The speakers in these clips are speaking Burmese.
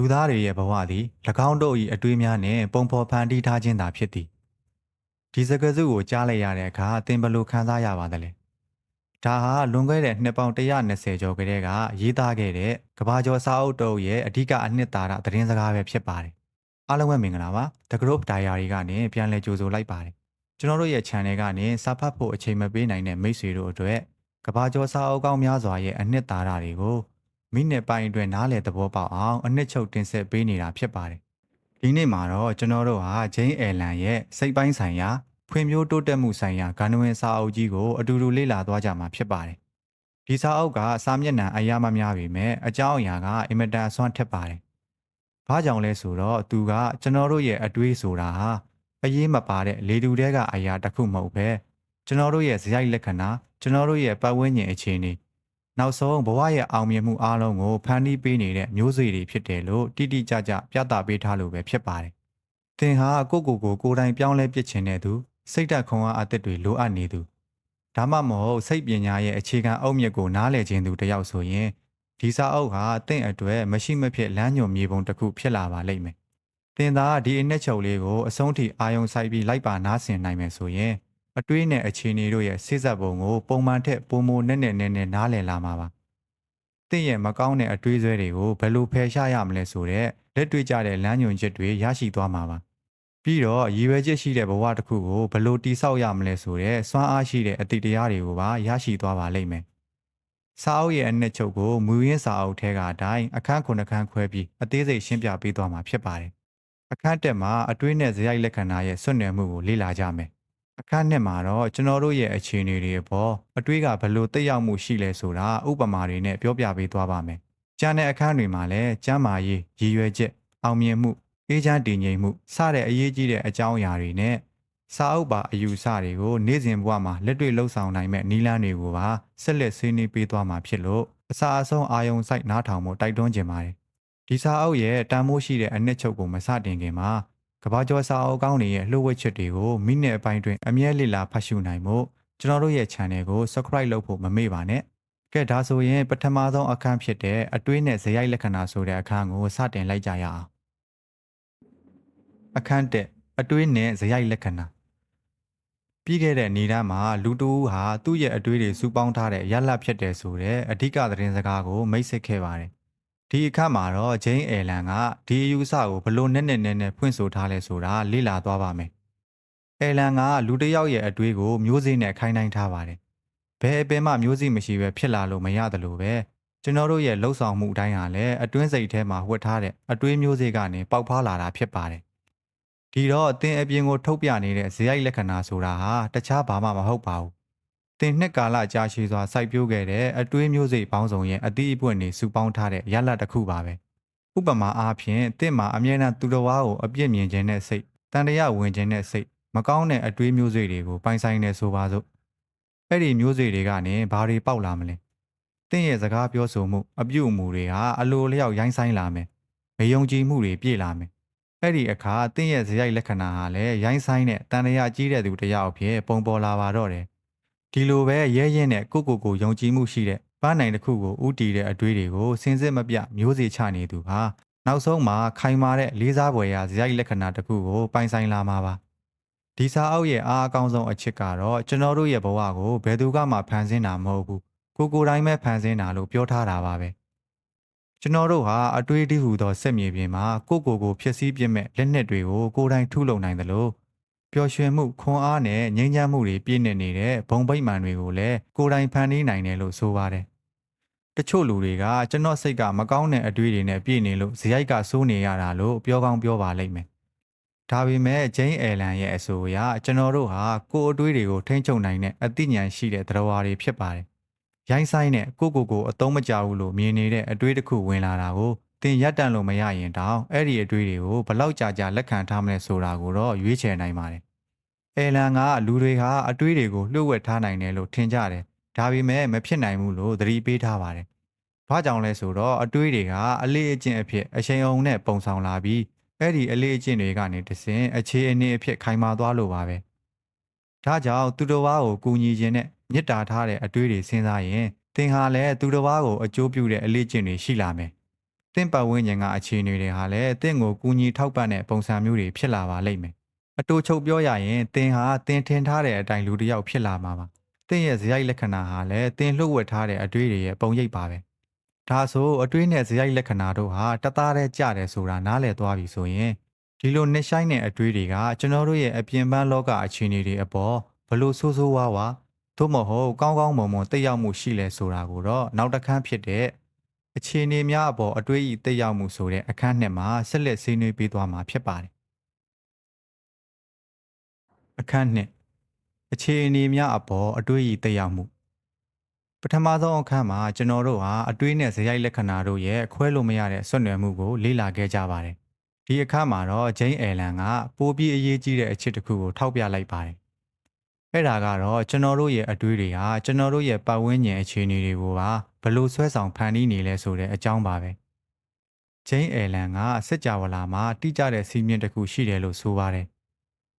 လူသားတွေရဲ့ဘဝသည်၎င်းတို့၏အတွေးများနှင့်ပုံဖော်ဖန်တီးထားခြင်းသာဖြစ်သည်ဒီစကားစုကိုကြားလိုက်ရတဲ့အခါသင်ဘယ်လိုခံစားရပါသလဲဒါဟာလွန်ခဲ့တဲ့နှစ်ပေါင်း120ကျော်ကတည်းကရေးသားခဲ့တဲ့ကဘာကျော်စာအုပ်တုပ်ရဲ့အဓိကအနှစ်သာရသတင်းစကားပဲဖြစ်ပါတယ်အားလုံးပဲမင်္ဂလာပါ The Group Diary ကနေပြန်လည်ကြိုဆိုလိုက်ပါတယ်ကျွန်တော်တို့ရဲ့ channel ကနေစာဖတ်ဖို့အချိန်မပေးနိုင်တဲ့မိတ်ဆွေတို့အတွက်ကဘာကျော်စာအုပ်ကောင်းများစွာရဲ့အနှစ်သာရတွေကို မိနစ်ပိုင်းအတွင်းနားလည်သဘောပေါက်အောင်အနှစ်ချုပ်တင်ဆက်ပေးနေတာဖြစ်ပါတယ်။ဒီနေ့မှာတော့ကျွန်တော်တို့ဟာဂျိန်းအဲလန်ရဲ့စိတ်ပိုင်းဆိုင်ရာဖွံ့ဖြိုးတိုးတက်မှုဆိုင်ရာဂန္ဓဝင်စာအုပ်ကြီးကိုအတူတူလေ့လာသွားကြမှာဖြစ်ပါတယ်။ဒီစာအုပ်ကစာမျက်နှာအရာမများပေမဲ့အကြောင်းအရာကအင်မတန်ဆွမ်းထက်ပါတယ်။ဘာကြောင့်လဲဆိုတော့သူကကျွန်တော်တို့ရဲ့အတွေးဆိုတာဟာအရေးမပါတဲ့လေတူတဲကအရာတစ်ခုမဟုတ်ပဲကျွန်တော်တို့ရဲ့ဇယိုက်လက္ခဏာကျွန်တော်တို့ရဲ့ပတ်ဝန်းကျင်အခြေအနေ နောက်ဆုံးဘဝရဲ့အောင်မြင်မှုအားလုံးကိုဖန်တီးပေးနေတဲ့မျိုးစေ့တွေဖြစ်တယ်လို့တိတိကျကျပြသပေးထားလို့ပဲဖြစ်ပါတယ်။သင်ဟာကိုယ့်ကိုယ်ကိုကိုယ်တိုင်ပြောင်းလဲပြစ်ချင်တဲ့သူစိတ်ဓာတ်ခွန်အားအသစ်တွေလိုအပ်နေသူဒါမှမဟုတ်စိတ်ပညာရဲ့အခြေခံအုတ်မြစ်ကိုနားလည်ခြင်းသူတယောက်ဆိုရင်ဒီစာအုပ်ဟာတင့်အတွက်မရှိမဖြစ်လမ်းညွှန်မြေပုံတစ်ခုဖြစ်လာပါလိမ့်မယ်။သင်သာဒီအနှစ်ချုပ်လေးကိုအဆုံးထိအာယုံဆိုင်ပြီးလိုက်ပါနားဆင်နိုင်မယ်ဆိုရင် အတွေးနဲ့အခြေအနေတို့ရဲ့စိစက်ပုံကိုပုံမှန်ထက်ပိုမိုနဲ့နဲ့နဲ့နဲ့နားလည်လာမှာပါ။တင့်ရဲ့မကောင်းတဲ့အတွေးဆွဲတွေကိုဘယ်လိုဖယ်ရှားရမလဲဆိုတော့လက်တွေ့ကျတဲ့လမ်းညွှန်ချက်တွေရရှိသွားမှာပါ။ပြီးတော့ရည်ရွယ်ချက်ရှိတဲ့ဘဝတစ်ခုကိုဘယ်လိုတိဆောက်ရမလဲဆိုတော့စွမ်းအားရှိတဲ့အသည့်တရားတွေကိုပါရရှိသွားပါလိမ့်မယ်။စာအုပ်ရဲ့အနှစ်ချုပ်ကိုမူရင်းစာအုပ်ထဲကအတိုင်းအခန်းခုနှစ်ခန်းခွဲပြီးအသေးစိတ်ရှင်းပြပေးသွားမှာဖြစ်ပါတယ်။အခန်းတက်မှာအတွေးနဲ့ဇယိုက်လက္ခဏာရဲ့ဆွနွယ်မှုကိုလေ့လာကြမယ် အခန်းနှစ်မှာတော့ကျွန်တော်တို့ရဲ့အခြေအနေတွေပေါ်အတွေးကဘယ်လိုတက်ရောက်မှုရှိလဲဆိုတာဥပမာတွေနဲ့ပြောပြပေးသွားပါမယ်။ကျန်တဲ့အခန်းတွေမှာလည်းကျမ်းမာရေးရည်ရွယ်ချက်အောင်မြင်မှုအေးချမ်းတည်ငြိမ်မှုစတဲ့အရေးကြီးတဲ့အကြောင်းအရာတွေနဲ့စာအုပ်ပါအယူဆတွေကိုနေ့စဉ်ဘဝမှာလက်တွေ့လှုပ်ဆောင်နိုင်မဲ့နည်းလမ်းတွေကိုပါဆက်လက်ဆွေးနွေးပေးသွားမှာဖြစ်လို့အစာအဆုံးအာယုံစိုက်နားထောင်မှုတိုက်တွန်းခြင်းပါတယ်။ဒီစာအုပ်ရဲ့တန်မိုးရှိတဲ့အနှစ်ချုပ်ကိုမစတင်ခင်မှာ ကဘာကျော်စာအုပ်ကောင်းတွေရဲ့လှုပ်ဝက်ချက်တွေကိုမိနစ်အပိုင်းတွင်အမြဲလေ့လာဖတ်ရှုနိုင်မှုကျွန်တော်တို့ရဲ့ channel ကို subscribe လုပ်ဖို့မမေ့ပါနဲ့။ကဲဒါဆိုရင်ပထမဆုံးအခန်းဖြစ်တဲ့အတွေးနဲ့ဇယိုက်လက္ခဏာဆိုတဲ့အခန်းကိုစတင်လိုက်ကြရအောင်။အခန်းတက်အတွေးနဲ့ဇယိုက်လက္ခဏာပြီးခဲ့တဲ့နေတန်းမှာလူတူဟာသူ့ရဲ့အတွေးတွေစုပေါင်းထားတဲ့ရလတ်ဖြစ်တယ်ဆိုတဲ့အဓိကသတင်းစကားကိုမိတ်ဆက်ခဲ့ပါတယ် ဒီအခါမှာတော့ဂျိန်းအဲလန်ကဒီအယူအဆကိုဘလို့နဲ့နဲ့နဲ့နဲ့ဖွင့်ဆိုထားလဲဆိုတာလေ့လာသွားပါမယ်။အဲလန်ကလူတစ်ယောက်ရဲ့အတွေးကိုမျိုးစေ့နဲ့ခိုင်းနိုင်ထားပါတယ်။ဘယ်အပင်မှမျိုးစေ့မရှိပဲဖြစ်လာလို့မရတယ်လို့ပဲကျွန်တော်တို့ရဲ့လှုပ်ဆောင်မှုအတိုင်းဟာလည်းအတွင်းစိတ်ထဲမှာဝှက်ထားတဲ့အတွေးမျိုးစေ့ကနေပေါက်ဖွာလာတာဖြစ်ပါတယ်။ဒီတော့အသင်အပြင်ကိုထုတ်ပြနေတဲ့ဇယိုက်လက္ခဏာဆိုတာဟာတခြားဘာမှမဟုတ်ပါဘူး တင်နှစ်ကာလကြာရှည်စွာစိုက်ပျိုးခဲ့တဲ့အတွေးမျိုးစိတ်ပေါင်းစုံရဲ့အသည့်အပွင့်တွေစုပေါင်းထားတဲ့ရလဒ်တစ်ခုပါပဲဥပမာအားဖြင့်တင့်မှာအမြဲတမ်းသူတော်ဝါကိုအပြစ်မြင်ခြင်းနဲ့စိတ်တန်တရားဝင်ခြင်းနဲ့စိတ်မကောင်းတဲ့အတွေးမျိုးစိတ်တွေကိုပိုင်ဆိုင်နေဆိုပါစို့အဲ့ဒီမျိုးစိတ်တွေကနေဘာတွေပေါက်လာမလဲတင့်ရဲ့စကားပြောဆိုမှုအပြုအမူတွေဟာအလိုလျောက်ရိုင်းဆိုင်လာမယ်မယုံကြည်မှုတွေပြည့်လာမယ်အဲ့ဒီအခါတင့်ရဲ့ဇယိုက်လက္ခဏာဟာလည်းရိုင်းဆိုင်တဲ့တန်တရားကြီးတဲ့သူတစ်ယောက်အဖြစ်ပုံပေါ်လာပါတော့တယ် ဒီလိုပဲရဲရဲနဲ့ကိုကိုကိုယုံကြည်မှုရှိတဲ့ပန်းနိုင်တစ်ခုကိုဥတီတဲ့အတွေးတွေကိုစင်စစ်မပြမျိုးစေ့ချနေသူဟာနောက်ဆုံးမှာခိုင်မာတဲ့လေးစားပွဲရာဇယိုက်လက္ခဏာတစ်ခုကိုပိုင်ဆိုင်လာမှာပါဒီစာအုပ်ရဲ့အားအကောင်းဆုံးအချက်ကတော့ကျွန်တော်တို့ရဲ့ဘဝကိုဘယ်သူကမှဖန်ဆင်းတာမဟုတ်ဘူးကိုကိုတိုင်းပဲဖန်ဆင်းတာလို့ပြောထားတာပါပဲကျွန်တော်တို့ဟာအတွေးတည်းဟူသောစက်မြေပြင်မှာကိုကိုကိုဖြစ်စည်းပြစ်မဲ့လက်နက်တွေကိုကိုယ်တိုင်ထုလုပ်နိုင်တယ်လို့ ပျော်ရွှင်မှုခွန်အားနဲ့ငြိမ်းချမ်းမှုတွေပြည့်နေနေတဲ့ဘုံဗိမာန်တွေကိုလည်းကိုယ်တိုင်ဖန်တီးနိုင်တယ်လို့ဆိုပါတယ်။တချို့လူတွေကကျွန်တော်စိတ်ကမကောင်းတဲ့အတွေ့အကြုံတွေနဲ့ပြည့်နေလို့ဇယိုက်ကစိုးနေရတာလို့ပြောကောင်းပြောပါလိမ့်မယ်။ဒါပေမဲ့ဂျိန်းအဲလန်ရဲ့အဆိုအရကျွန်တော်တို့ဟာကိုယ်အတွေ့တွေကိုထိန်းချုပ်နိုင်တဲ့အသိဉာဏ်ရှိတဲ့သတ္တဝါတွေဖြစ်ပါတယ်။ရိုင်းဆိုင်နဲ့ကိုကိုကိုအသုံးမကျဘူးလို့မြင်နေတဲ့အတွေ့တစ်ခုဝင်လာတာကိုသင်ရက်တန့်လို့မရရင်တောင်အဲ့ဒီအတွေးတွေကိုဘလောက်ကြာကြာလက်ခံထားမလဲဆိုတာကိုတော့ရွေးချယ်နိုင်ပါတယ်။ အဲလန်ကလူတွေဟာအတွေးတွေကိုလှုပ်ဝက်ထားနိုင်တယ်လို့ထင်ကြတယ်။ဒါပေမဲ့မဖြစ်နိုင်ဘူးလို့သတိပေးထားပါတယ်။ဘာကြောင့်လဲဆိုတော့အတွေးတွေကအလေးအကျင့်အဖြစ်အချိန်အောင်နဲ့ပုံဆောင်လာပြီးအဲ့ဒီအလေးအကျင့်တွေကနေတဆင်အခြေအနေအဖြစ်ခိုင်မာသွားလို့ပါပဲ။ဒါကြောင့်သူတော်ဘာကိုကူညီခြင်းနဲ့မေတ္တာထားတဲ့အတွေးတွေစဉ်းစားရင်သင်ဟာလည်းသူတော်ဘာကိုအကျိုးပြုတဲ့အလေးအကျင့်တွေရှိလာမယ်။တတင့်ပတ်ဝန်းကျင်ကအခြေအနေတွေဟာလည်းတင့်ကိုကူညီထောက်ပံ့တဲ့ပုံစံမျိုးတွေဖြစ်လာပါလိမ့်မယ် အတူချုပ်ပြောရရင်တင်ဟာတင်ထင်ထားတဲ့အတိုင်းလူတစ်ယောက်ဖြစ်လာမှာပါတင့်ရဲ့ဇယိုက်လက္ခဏာဟာလည်းတင်လှုပ်ဝက်ထားတဲ့အတွေးတွေရဲ့ပုံရိပ်ပါပဲဒါဆိုအတွေးနဲ့ဇယိုက်လက္ခဏာတို့ဟာတသားတည်းကြတယ်ဆိုတာနားလည်သွားပြီဆိုရင်ဒီလိုနှစ်ဆိုင်တဲ့အတွေးတွေကကျွန်တော်တို့ရဲ့အပြင်ပန်းလောကအခြေအနေတွေအပေါ်ဘလို့ဆိုးဆိုးဝါးဝါသို့မဟုတ်ကောင်းကောင်းမွန်မွန်သိရောက်မှုရှိလဲဆိုတာကိုတော့နောက်တစ်ခန်းဖြစ်တဲ့အခြေအနေများအပေါ်အတွေးဤသိရောက်မှုဆိုတဲ့အခန်းနှစ်မှာဆက်လက်ဆွေးနွေးပေးသွားမှာဖြစ်ပါတယ် အခန်းနှစ်အခြေအနေများအပေါ်အတွေးဤသိရောက်မှုပထမဆုံးအခန်းမှာကျွန်တော်တို့ဟာအတွေးနဲ့ဇယိုက်လက္ခဏာတို့ရဲ့ခွဲလို့မရတဲ့ဆွနွယ်မှုကိုလေ့လာခဲ့ကြပါတယ်ဒီအခန်းမှာတော့ဂျိန်းအဲလန်ကပိုပြီးအရေးကြီးတဲ့အချက်တစ်ခုကိုထောက်ပြလိုက်ပါတယ်အဲ့ဒါကတော့ကျွန်တော်တို့ရဲ့အတွေးတွေဟာကျွန်တော်တို့ရဲ့ပတ်ဝန်းကျင်အခြေအနေတွေကိုပါဘယ်လို့ဆွဲဆောင်ဖန်တီးနေလဲဆိုတဲ့အကြောင်းပါပဲဂျိန်းအဲလန်ကစစ်ကြဝဠာမှာတိကျတဲ့စီးမြင့်တစ်ခုရှိတယ်လို့ဆိုပါတယ်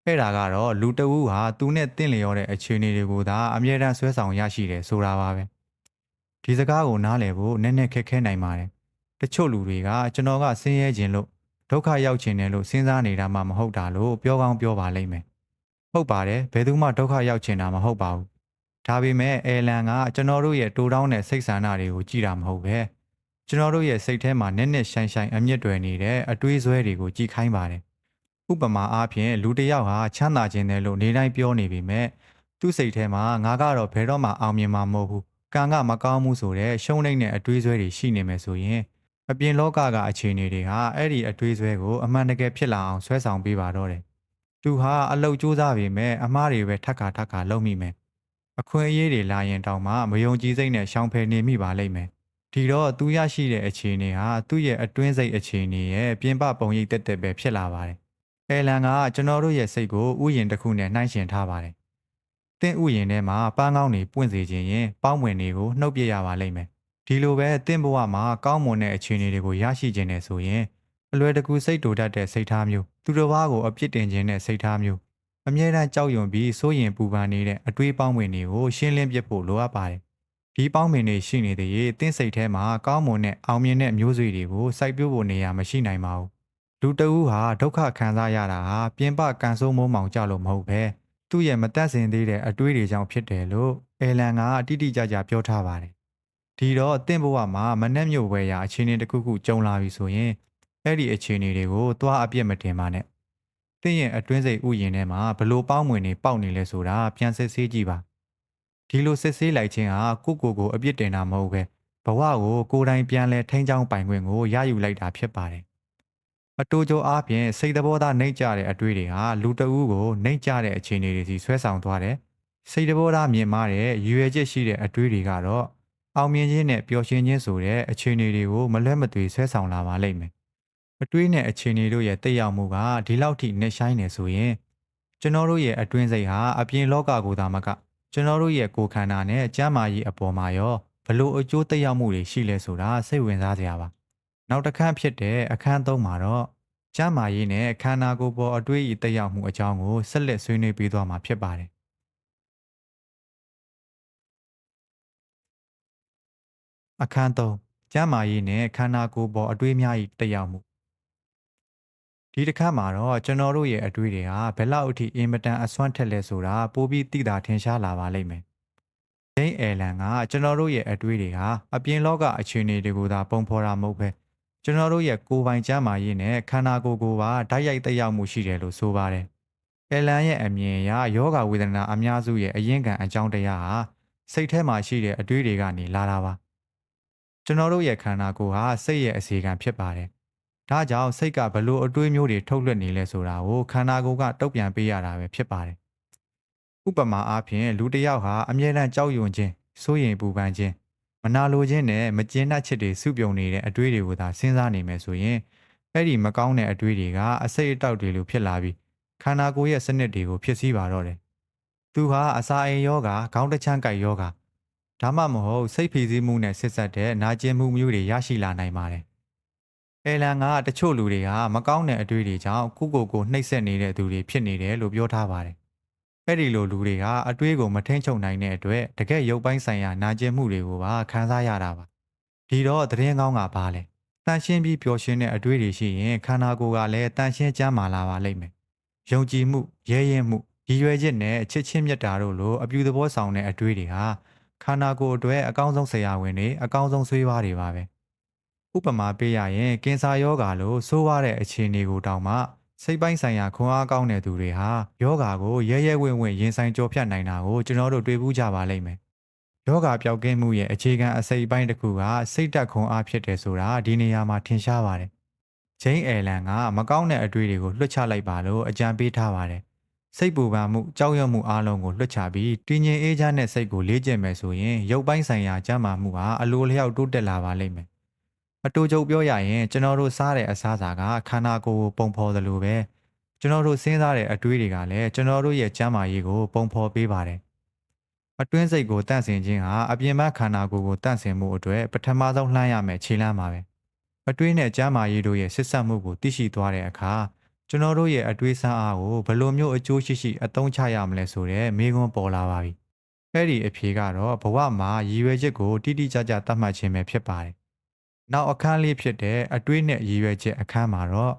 အဲ့ဒါကတော့လူတအူးဟာသူနဲ့တင့်လျော်တဲ့အခြေအနေတွေကိုသာအမြဲတမ်းဆွဲဆောင်ရရှိတယ်ဆိုတာပါပဲဒီစကားကိုနားလည်ဖို့နည်းနည်းခက်ခဲနိုင်ပါတယ်တချို့လူတွေကကျွန်တော်ကဆင်းရဲခြင်းလို့ဒုက္ခရောက်ခြင်းတယ်လို့စဉ်းစားနေတာမှမဟုတ်တာလို့ပြောကောင်းပြောပါလိမ့်မယ်ဟုတ်ပါတယ်ဘယ်သူမှဒုက္ခရောက်ခြင်းတာမဟုတ်ပါဘူးဒါပေမဲ့အဲလန်ကကျွန်တော်တို့ရဲ့တိုးတောင်းတဲ့စိတ်ဆန္ဒတွေကိုကြည်တာမဟုတ်ပဲကျွန်တော်တို့ရဲ့စိတ်ထဲမှာနက်နက်ရှိုင်ရှိုင်အမြင့်တွယ်နေတဲ့အတွေးဆွဲတွေကိုကြည်ခိုင်းပါတယ် ဥပမာအားဖြင့်လူတစ်ယောက်ဟာချမ်းသာခြင်းတယ်လို့နေတိုင်းပြောနေပေမဲ့သူ့စိတ်ထဲမှာငါကတော့ဘယ်တော့မှအောင်မြင်မှာမဟုတ်ဘူးကံကမကောင်းမှုဆိုတဲ့ရှုံးနိမ့်တဲ့အတွေးဆွဲတွေရှိနေမယ်ဆိုရင်အပြင်လောကကအခြေအနေတွေဟာအဲ့ဒီအတွေးဆွဲကိုအမှန်တကယ်ဖြစ်လာအောင်ဆွဲဆောင်ပေးပါတော့တယ်သူဟာအလုတ်စူးစမ်းပေမဲ့အမားတွေပဲထက်ခါထက်ခါလုပ်မိမယ်အခွင့်အရေးတွေလာရင်တောင်မှမယုံကြည်စိတ်နဲ့ရှောင်ဖယ်နေမိပါလိမ့်မယ်ဒီတော့သူရရှိတဲ့အခြေအနေဟာသူ့ရဲ့အတွင်းစိတ်အခြေအနေရဲ့ပြင်ပပုံရိပ်တက်တက်ပဲဖြစ်လာပါတယ် အဲလန်ကကျွန်တော်တို့ရဲ့စိတ်ကိုဥယျာဉ်တစ်ခုနဲ့နှိုင်းယှဉ်ထားပါတယ်။တင့်ဥယျာဉ်ထဲမှာပန်းကောင်းတွေပွင့်စေခြင်းရင်ပေါင်းဝင်တွေကိုနှုတ်ပြရပါလိမ့်မယ်။ဒီလိုပဲတင့်ဘဝမှာကောင်းမွန်တဲ့အခြေအနေတွေကိုရရှိခြင်းနဲ့ဆိုရင်အလွယ်တကူစိတ်တူတတ်တဲ့စိတ်ထားမျိုးသူတစ်ပါးကိုအပြစ်တင်ခြင်းနဲ့စိတ်ထားမျိုးအမြဲတမ်းကြောက်ရွံ့ပြီးစိုးရင်ပူပန်နေတဲ့အတွေးပေါင်းဝင်တွေကိုရှင်းလင်းပြဖို့လိုအပ်ပါတယ်။ဒီပေါင်းဝင်တွေရှိနေတဲ့ရေတင့်စိတ်ထဲမှာကောင်းမွန်တဲ့အောင်မြင်တဲ့မျိုးဆွေတွေကိုစိုက်ပျိုးဖို့နေရာမရှိနိုင်ပါဘူး။ လူတအူးဟာဒုက္ခခံစားရတာဟာပြင်ပကန်ဆိုးမိုးမောင်ကြလို့မဟုတ်ပဲသူ့ရဲ့မတက်စင်သေးတဲ့အတွေးတွေကြောင့်ဖြစ်တယ်လို့အဲလန်ကအတိအကျကျပြောထားပါတယ်။ဒီတော့တင့်ဘဝမှာမနှက်မြို့ဝဲရာအခြေအနေတစ်ခုခုကြုံလာပြီဆိုရင်အဲ့ဒီအခြေအနေတွေကိုသွားအပြစ်မတင်ပါနဲ့။တင့်ရဲ့အတွင်းစိတ်ဥယျာဉ်ထဲမှာဘလို့ပေါင်းမွင်နေပေါက်နေလဲဆိုတာပြန်စစ်ဆေးကြည့်ပါ။ဒီလိုစစ်ဆေးလိုက်ခြင်းဟာကိုကိုကိုအပြစ်တင်တာမဟုတ်ပဲဘဝကိုကိုယ်တိုင်ပြန်လဲထိန်းချောင်းပိုင်ခွင့်ကိုရယူလိုက်တာဖြစ်ပါတယ်။ အတူတူအားဖြင့်စိတ်သဘောသားနှိမ့်ကြတဲ့အတွေ့တွေဟာလူတအူးကိုနှိမ့်ကြတဲ့အခြေအနေတွေစီဆွဲဆောင်သွားတယ်။စိတ်သဘောသားမြင်မာတဲ့ရွယ်ချက်ရှိတဲ့အတွေ့တွေကတော့အောင်မြင်ခြင်းနဲ့ပျော်ရွှင်ခြင်းဆိုတဲ့အခြေအနေတွေကိုမလွဲမသွေဆွဲဆောင်လာပါလိမ့်မယ်။အတွေးနဲ့အခြေအနေတို့ရဲ့တက်ရောက်မှုကဒီလောက်ထိနှက်ဆိုင်နေဆိုရင်ကျွန်တော်တို့ရဲ့အတွင်းစိတ်ဟာအပြင်လောကကိုသာမကကျွန်တော်တို့ရဲ့ကိုယ်ခန္ဓာနဲ့ကျန်းမာရေးအပေါ်မှာရောဘလို့အကျိုးသက်ရောက်မှုတွေရှိလဲဆိုတာစိတ်ဝင်စားစရာပါ။ နောက်တစ်ခန်းဖြစ်တဲ့အခန်းသုံးမှာတော့ကျန်းမာရေးနဲ့ခန္ဓာကိုယ်ပေါ်အတွေးအသက်ရောက်မှုအကြောင်းကိုဆက်လက်ဆွေးနွေးပေးသွားမှာဖြစ်ပါတယ်။အခန်းသုံးကျန်းမာရေးနဲ့ခန္ဓာကိုယ်ပေါ်အတွေးများ၏တက်ရောက်မှုဒီတစ်ခါမှာတော့ကျွန်တော်တို့ရဲ့အတွေ့တွေဟာဘယ်လောက်အထိအင်မတန်အစွမ်းထက်လဲဆိုတာပိုပြီးသိတာထင်ရှားလာပါလိမ့်မယ်။ဂျိန်းအဲလန်ကကျွန်တော်တို့ရဲ့အတွေ့တွေဟာအပြင်လောကအခြေအနေတွေကိုသာပုံဖော်တာမဟုတ်ပဲ ကျွန်တော်တို့ရဲ့ကိုယ်ပိုင်ကျန်းမာရေးနဲ့ခန္ဓာကိုယ်ကိုပါဓာတ်ရိုက်သက်ရောက်မှုရှိတယ်လို့ဆိုပါတယ်။အဲလန်ရဲ့အမြင်အရယောဂဝေဒနာအများစုရဲ့အရင်ခံအကြောင်းတရားဟာစိတ်ထဲမှာရှိတဲ့အတွေ့တွေကနေလာတာပါ။ကျွန်တော်တို့ရဲ့ခန္ဓာကိုယ်ဟာစိတ်ရဲ့အစီအကံဖြစ်ပါတယ်။ဒါကြောင့်စိတ်ကဘလို့အတွေးမျိုးတွေထုတ်လွှတ်နေလဲဆိုတာကိုခန္ဓာကိုယ်ကတုတ်ပြန်ပေးရတာပဲဖြစ်ပါတယ်။ဥပမာအားဖြင့်လူတစ်ယောက်ဟာအမြဲတမ်းကြောက်ရွံ့ခြင်းစိုးရိမ်ပူပန်ခြင်း မနာလိုခြင်းနဲ့မကျဉ်းနှက်ချက်တွေစုပြုံနေတဲ့အတွေးတွေကိုသာစဉ်းစားနေမယ်ဆိုရင်အဲ့ဒီမကောင်းတဲ့အတွေးတွေကအစိတ်အတောက်တွေလိုဖြစ်လာပြီးခန္ဓာကိုယ်ရဲ့စနစ်တွေကိုဖြစ်စည်းပါတော့တယ်။သူဟာအစာအိမ်ယောဂါခေါင်းတချမ်းကိုက်ယောဂါဒါမှမဟုတ်စိတ်ဖိစီးမှုနဲ့ဆက်ဆက်တဲ့နာကျင်မှုမျိုးတွေရရှိလာနိုင်ပါတယ်။အဲလန်ကတချို့လူတွေဟာမကောင်းတဲ့အတွေ့အကြုံကြောင့်ကုကိုကိုနှိပ်စက်နေတဲ့သူတွေဖြစ်နေတယ်လို့ပြောထားပါတယ်။ အဲ့ဒီလိုလူတွေဟာအတွေးကိုမထိန်ချုပ်နိုင်တဲ့အတွက်တကယ်ရုပ်ပိုင်းဆိုင်ရာနာကျင်မှုတွေကိုပါခံစားရတာပါ။ဒီတော့သတင်းကောင်းကဘာလဲတန်ရှင်းပြီးပျော်ရွှင်တဲ့အတွေ့တွေရှိရင်ခန္ဓာကိုယ်ကလည်းတန်ရှင်းကျန်းမာလာပါလိမ့်မယ်။ယုံကြည်မှုရဲရဲမှုရည်ရွယ်ချက်နဲ့အချစ်ချင်းမြတ်တာတို့လိုအပြူသဘောဆောင်တဲ့အတွေ့တွေဟာခန္ဓာကိုယ်အတွက်အကောင်းဆုံးဆရာဝန်တွေအကောင်းဆုံးဆွေးပါးတွေပါပဲ။ဥပမာပေးရရင်ကင်ဆာယောဂါလိုဆိုးရတဲ့အခြေအနေကိုတောင်မှ စိတ်ပိုင်းဆိုင်ရာခွန်အားကောင်းတဲ့သူတွေဟာယောဂါကိုရဲရဲဝင့်ဝင့်ရင်ဆိုင်ကြောဖြတ်နိုင်တာကိုကျွန်တော်တို့တွေ့ဘူးကြပါလိမ့်မယ်။ယောဂါပျောက်ကင်းမှုရဲ့အခြေခံအစိတ်အပိုင်းတစ်ခုကစိတ်တက်ခွန်အားဖြစ်တယ်ဆိုတာဒီနေရာမှာထင်ရှားပါတယ်။ဂျိန်းအဲလန်ကမကောင်းတဲ့အတွေ့တွေကိုလွှတ်ချလိုက်ပါလို့အကြံပေးထားပါတယ်။စိတ်ပူပန်မှုကြောက်ရွံ့မှုအားလုံးကိုလွှတ်ချပြီးတည်ငြိမ်အေးချမ်းတဲ့စိတ်ကိုလေ့ကျင့်မယ်ဆိုရင်ရုပ်ပိုင်းဆိုင်ရာကျန်းမာမှုဟာအလိုလျောက်တိုးတက်လာပါလိမ့်မယ်။ အတူချုပ်ပြောရရင်ကျွန်တော်တို့စားတဲ့အစားအစာကခန္ဓာကိုယ်ကိုပုံဖော်သလိုပဲကျွန်တော်တို့စဉ်းစားတဲ့အတွေးတွေကလည်းကျွန်တော်တို့ရဲ့ကျန်းမာရေးကိုပုံဖော်ပေးပါတယ်။အတွင်းစိတ်ကိုတန့်စင်ခြင်းဟာအပြင်ဘက်ခန္ဓာကိုယ်ကိုတန့်စင်မှုအတွက်ပထမဆုံးလှမ်းရမယ်ခြေလှမ်းပါပဲ။အတွင်းနဲ့ကျန်းမာရေးတို့ရဲ့ဆက်ဆက်မှုကိုသိရှိသွားတဲ့အခါကျွန်တော်တို့ရဲ့အတွေးဆန်းအားကိုဘယ်လိုမျိုးအကျိုးရှိရှိအသုံးချရမလဲဆိုတဲ့မေးခွန်းပေါ်လာပါပြီ။အဲ့ဒီအဖြေကတော့ဘဝမှာရည်ရွယ်ချက်ကိုတိတိကျကျသတ်မှတ်ခြင်းပဲဖြစ်ပါတယ်။ နောက်အခန်းလေးဖြစ်တဲ့အတွေးနဲ့ရည်ရွယ်ချက်အခန်းမှာတော့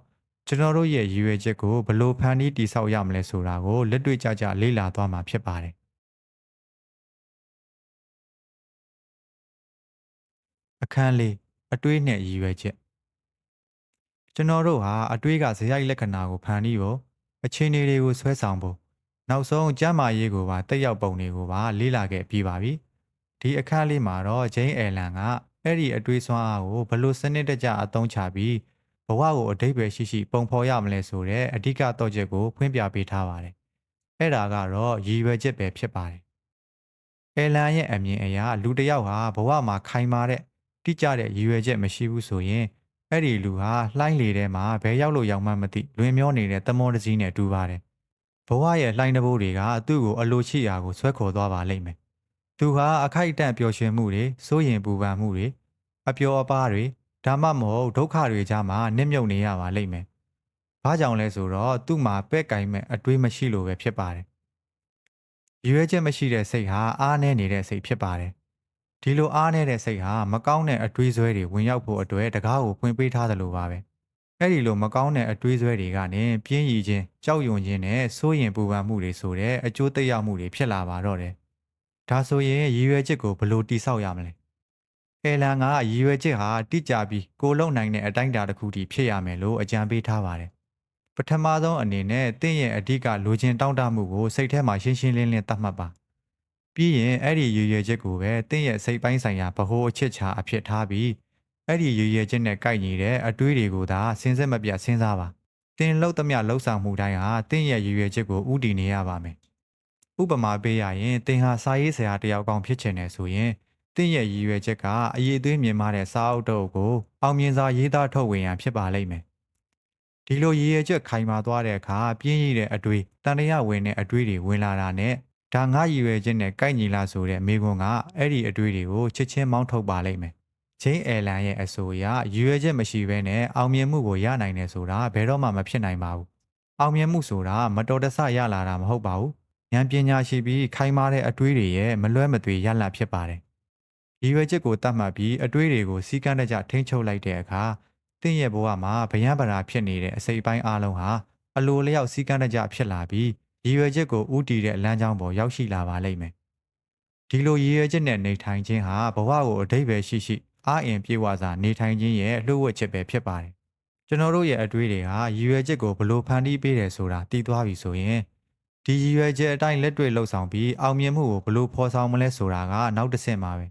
ကျွန်တော်တို့ရဲ့ရည်ရွယ်ချက်ကိုဘယ်လိုဖန်တီးတည်ဆောက်ရမလဲဆိုတာကိုလက်တွေ့ကျကျလေ့လာသွားမှာဖြစ်ပါတယ်။အခန်းလေးအတွေးနဲ့ရည်ရွယ်ချက်ကျွန်တော်တို့ဟာအတွေးကဇယိုက်လက္ခဏာကိုဖန်တီးဖို့အခြေအနေတွေကိုဆွဲဆောင်ဖို့နောက်ဆုံးကျမ်းမာရေးကိုပါတက်ရောက်ပုံတွေကိုပါလေ့လာခဲ့ပြီးပါပြီ။ဒီအခန်းလေးမှာတော့ဂျိန်းအဲလန်က အဲ့ဒီအတွေးစွမ်းအားကိုဘယ်လိုစနစ်တကျအသုံးချပြီးဘဝကိုအတိတ်ပဲရှိရှိပုံဖော်ရမလဲဆိုတဲ့အဓိကတော့ချက်ကိုဖွင့်ပြပေးထားပါတယ်။အဲ့ဒါကတော့ရည်ရွယ်ချက်ပဲဖြစ်ပါတယ်။အဲလန်ရဲ့အမြင်အရလူတစ်ယောက်ဟာဘဝမှာခိုင်မာတဲ့တိကျတဲ့ရည်ရွယ်ချက်မရှိဘူးဆိုရင်အဲ့ဒီလူဟာလှိုင်းလေထဲမှာဘယ်ရောက်လို့ရောက်မှမသိလွင်မျောနေတဲ့တမောတစည်းနဲ့တူပါတယ်။ဘဝရဲ့လှိုင်းတဘိုးတွေကသူ့ကိုအလိုရှိရာကိုဆွဲခေါ်သွားပါလိမ့်မယ်။ သူဟာအခိုက်အတန့်ပျော်ရွှင်မှုတွေစိုးရင်ပူပန်မှုတွေအပျော်အပါးတွေဒါမှမဟုတ်ဒုက္ခတွေကြားမှာနစ်မြုပ်နေရပါလိမ့်မယ်။ဘာကြောင့်လဲဆိုတော့သူ့မှာပဲ့ကင်မဲ့အတွေးမရှိလို့ပဲဖြစ်ပါတယ်။ရွေးချက်မရှိတဲ့စိတ်ဟာအားနည်းနေတဲ့စိတ်ဖြစ်ပါတယ်။ဒီလိုအားနည်းတဲ့စိတ်ဟာမကောင်းတဲ့အတွေးဆွဲတွေဝင်ရောက်ဖို့အတွက်တကားကိုဖွင့်ပေးထားသလိုပါပဲ။အဲ့ဒီလိုမကောင်းတဲ့အတွေးဆွဲတွေကနေပြင်းရည်ခြင်းကြောက်ရွံ့ခြင်းနဲ့စိုးရင်ပူပန်မှုတွေဆိုတဲ့အကျိုးသက်ရောက်မှုတွေဖြစ်လာပါတော့တယ်။ ဒါဆိုရင်ရည်ရွယ်ချက်ကိုဘယ်လိုတိဆောက်ရမလဲအဲလန်ကရည်ရွယ်ချက်ဟာတိကျပြီးကိုလုံနိုင်တဲ့အတိုင်းအတာတစ်ခုတည်းဖြစ်ရမယ်လို့အကြံပေးထားပါတယ်။ပထမဆုံးအနေနဲ့တင့်ရဲ့အဓိကလိုချင်တောင်းတမှုကိုစိတ်ထဲမှာရှင်းရှင်းလင်းလင်းသတ်မှတ်ပါ။ပြီးရင်အဲ့ဒီရည်ရွယ်ချက်ကိုပဲတင့်ရဲ့စိတ်ပိုင်းဆိုင်ရာဗဟိုအချစ်ချာအဖြစ်ထားပြီးအဲ့ဒီရည်ရွယ်ချက်နဲ့ကိုက်ညီတဲ့အတွေးတွေကိုသာစဉ်ဆက်မပြတ်စဉ်းစားပါ။တင်လှုပ်သမျှလှုပ်ဆောင်မှုတိုင်းဟာတင့်ရဲ့ရည်ရွယ်ချက်ကိုဥတည်နေရပါမယ်။ ဥပမာပေးရရင်တင်ဟာစာရေးဆရာတယောက်ကောင်ဖြစ်ချင်တယ်ဆိုရင်တင့်ရဲ့ရည်ရွယ်ချက်ကအရေးသွေးမြင်မာတဲ့စာအုပ်တုပ်ကိုအောင်မြင်စွာရေးသားထုတ်ဝေရန်ဖြစ်ပါလိမ့်မယ်။ဒီလိုရည်ရွယ်ချက်ခိုင်မာသွားတဲ့အခါပြင်းရည်တဲ့အတွေ့တန်တရာဝင်တဲ့အတွေ့တွေဝင်လာတာနဲ့ဒါငါရည်ရွယ်ချက်နဲ့ကိုက်ညီလာဆိုတဲ့မိကွန်းကအဲ့ဒီအတွေ့တွေကိုချစ်ချင်းမောင်းထုတ်ပါလိမ့်မယ်။ချင်းအဲလန်ရဲ့အဆိုအရရည်ရွယ်ချက်မရှိဘဲနဲ့အောင်မြင်မှုကိုရနိုင်တယ်ဆိုတာဘယ်တော့မှမဖြစ်နိုင်ပါဘူး။အောင်မြင်မှုဆိုတာမတော်တဆရလာတာမဟုတ်ပါဘူး။ ဉာဏ်ပညာရှိပြီးခိုင်မာတဲ့အတွေ့တွေရဲ့မလွဲမသွေရလတ်ဖြစ်ပါတယ်ရည်ရွယ်ချက်ကိုတတ်မှတ်ပြီးအတွေးတွေကိုစီကန်းတကြထိန်းချုပ်လိုက်တဲ့အခါတင့်ရဲ့ဘဝမှာဗယံပရာဖြစ်နေတဲ့အစိပ်ပိုင်းအလုံးဟာအလိုလျောက်စီကန်းတကြဖြစ်လာပြီးရည်ရွယ်ချက်ကိုဥတည်တဲ့လမ်းကြောင်းပေါ်ရောက်ရှိလာပါလိမ့်မယ်။ဒီလိုရည်ရွယ်ချက်နဲ့နေထိုင်ခြင်းဟာဘဝကိုအတိတ်ပဲရှိရှိအားအင်ပြေဝစွာနေထိုင်ခြင်းရဲ့လှုပ်ဝက်ချက်ပဲဖြစ်ပါတယ်။ကျွန်တော်တို့ရဲ့အတွေးတွေဟာရည်ရွယ်ချက်ကိုဘလို့ဖန်တီးပေးတယ်ဆိုတာသိသွားပြီဆိုရင် ဒီရည်ရွယ်ချက်အတိုင်းလက်တွေ့လှုပ်ဆောင်ပြီးအောင်မြင်မှုကိုဘလို့ဖော်ဆောင်မလဲဆိုတာကနောက်တစ်ဆင့်ပါပဲ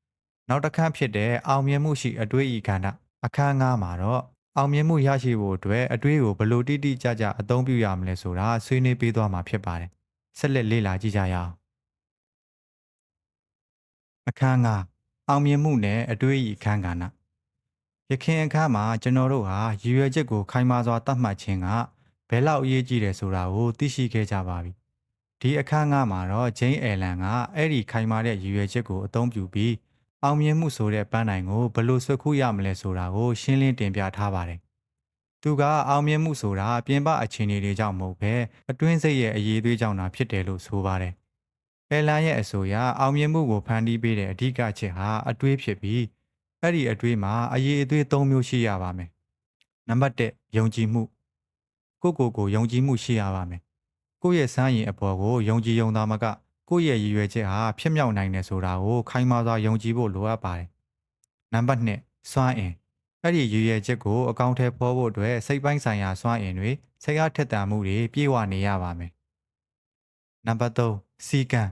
။နောက်တစ်ခန်းဖြစ်တဲ့အောင်မြင်မှုရှိအတွေးဤကဏ္ဍအခန်း၅မှာတော့အောင်မြင်မှုရရှိဖို့အတွက်အတွေးကိုဘယ်လိုတိတိကျကျအသုံးပြုရမလဲဆိုတာဆွေးနွေးပေးသွားမှာဖြစ်ပါတယ်။ဆက်လက်လေ့လာကြည့်ကြရအောင်။အခန်း၅အောင်မြင်မှုနဲ့အတွေးဤအခန်းကဏ္ဍရခင်အခန်းမှာကျွန်တော်တို့ဟာရည်ရွယ်ချက်ကိုခိုင်မာစွာသတ်မှတ်ခြင်းက ဘယ်လောက်အရေးကြီးတယ်ဆိုတာကိုသိရှိခဲ့ကြပါပြီ။ဒီအခန်း၅မှာတော့ဂျိန်းအဲလန်ကအဲ့ဒီခိုင်မာတဲ့ရည်ရွယ်ချက်ကိုအသုံးပြုပြီးအောင်မြင်မှုဆိုတဲ့ပန်းတိုင်ကိုဘယ်လိုဆွတ်ခူးရမလဲဆိုတာကိုရှင်းလင်းတင်ပြထားပါတယ်။သူကအောင်မြင်မှုဆိုတာပြင်ပအခြေအနေတွေကြောင့်မဟုတ်ဘဲအတွင်းစိတ်ရဲ့အရေးသွေးကြောင့်သာဖြစ်တယ်လို့ဆိုပါတယ်။အဲလန်ရဲ့အဆိုအရအောင်မြင်မှုကိုဖန်တီးပေးတဲ့အဓိကချက်ဟာအတွေးဖြစ်ပြီးအဲ့ဒီအတွေ့မှာအရေးအသွေး၃မျိုးရှိရပါမယ်နံပါတ်1ယုံကြည်မှု ကိုယ့်ကိုယ်ကိုယုံကြည်မှုရှိရပါမယ်ကိုယ့်ရဲ့စမ်းရင်အပေါ်ကိုယုံကြည်ယုံသားမကကိုယ့်ရဲ့ရည်ရွယ်ချက်ဟာဖြစ်မြောက်နိုင်တယ်ဆိုတာကိုခိုင်မာစွာယုံကြည်ဖို့လိုအပ်ပါတယ်နံပါတ်2စွမ်းအင်အဲ့ဒီရည်ရွယ်ချက်ကိုအကောင့်ထဲပေါ်ဖို့အတွက်စိတ်ပိုင်းဆိုင်ရာစွမ်းအင်တွေစိတ်အားထက်သန်မှုတွေပြည့်ဝနေရပါမယ်နံပါတ်3စီကံ